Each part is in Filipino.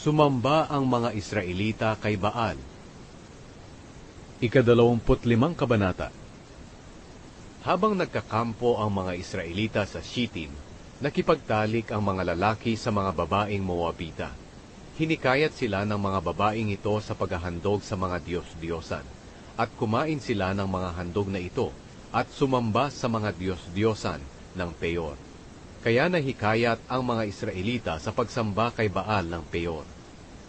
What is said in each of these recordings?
Sumamba ang mga Israelita kay Baal. Ikadalawamput limang kabanata Habang nagkakampo ang mga Israelita sa Shittim, nakipagtalik ang mga lalaki sa mga babaeng Moabita. Hinikayat sila ng mga babaeng ito sa paghahandog sa mga Diyos-Diyosan, at kumain sila ng mga handog na ito, at sumamba sa mga Diyos-Diyosan ng Peor. Kaya nahikayat ang mga Israelita sa pagsamba kay Baal ng Peor.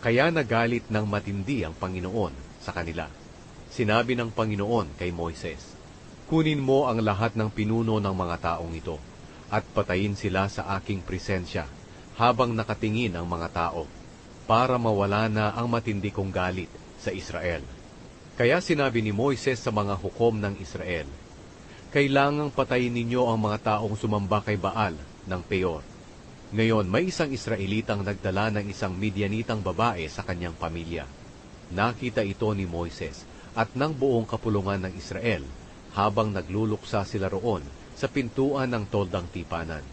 Kaya nagalit ng matindi ang Panginoon sa kanila. Sinabi ng Panginoon kay Moises, Kunin mo ang lahat ng pinuno ng mga taong ito, at patayin sila sa aking presensya, habang nakatingin ang mga tao, para mawala na ang matindi kong galit sa Israel. Kaya sinabi ni Moises sa mga hukom ng Israel, Kailangang patayin ninyo ang mga taong sumamba kay Baal ng Peor. Ngayon, may isang Israelitang nagdala ng isang Midianitang babae sa kanyang pamilya. Nakita ito ni Moises at ng buong kapulungan ng Israel habang nagluluksa sila roon sa pintuan ng toldang tipanan.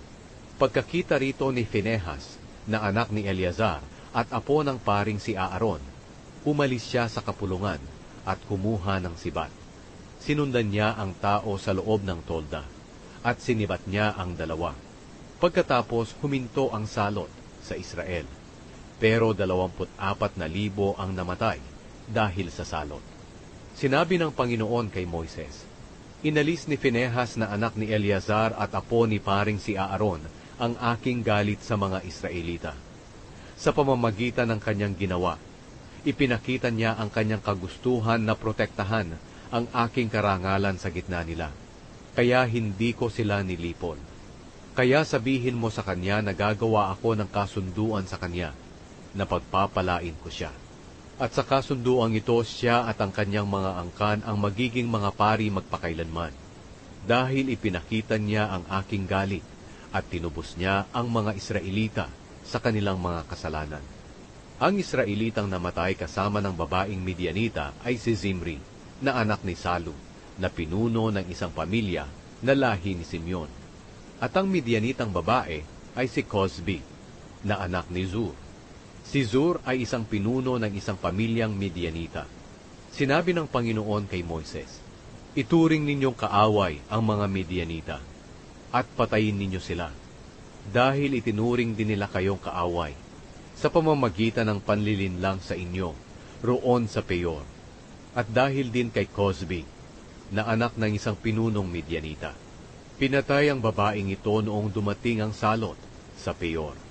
Pagkakita rito ni Finehas, na anak ni Eleazar at apo ng paring si Aaron, umalis siya sa kapulungan at kumuha ng sibat. Sinundan niya ang tao sa loob ng tolda at sinibat niya ang dalawa. Pagkatapos huminto ang salot sa Israel. Pero dalawamput apat na libo ang namatay dahil sa salot. Sinabi ng Panginoon kay Moises, Inalis ni Finehas na anak ni Eleazar at apo ni paring si Aaron ang aking galit sa mga Israelita. Sa pamamagitan ng kanyang ginawa, ipinakita niya ang kanyang kagustuhan na protektahan ang aking karangalan sa gitna nila. Kaya hindi ko sila nilipon. Kaya sabihin mo sa kanya na gagawa ako ng kasunduan sa kanya, na pagpapalain ko siya. At sa kasunduang ito, siya at ang kanyang mga angkan ang magiging mga pari magpakailanman. Dahil ipinakita niya ang aking galit at tinubos niya ang mga Israelita sa kanilang mga kasalanan. Ang Israelitang namatay kasama ng babaeng Midianita ay si Zimri, na anak ni Salu, na pinuno ng isang pamilya na lahi ni Simeon. At ang Midianitang babae ay si Cosbi, na anak ni Zur. Si Zur ay isang pinuno ng isang pamilyang Midianita. Sinabi ng Panginoon kay Moises, Ituring ninyong kaaway ang mga Midianita, at patayin ninyo sila, dahil itinuring din nila kayong kaaway, sa pamamagitan ng panlilinlang sa inyo, roon sa Peor, at dahil din kay Cosbi, na anak ng isang pinunong Midianita. Pinatay ang babaeng ito noong dumating ang salot sa Peor.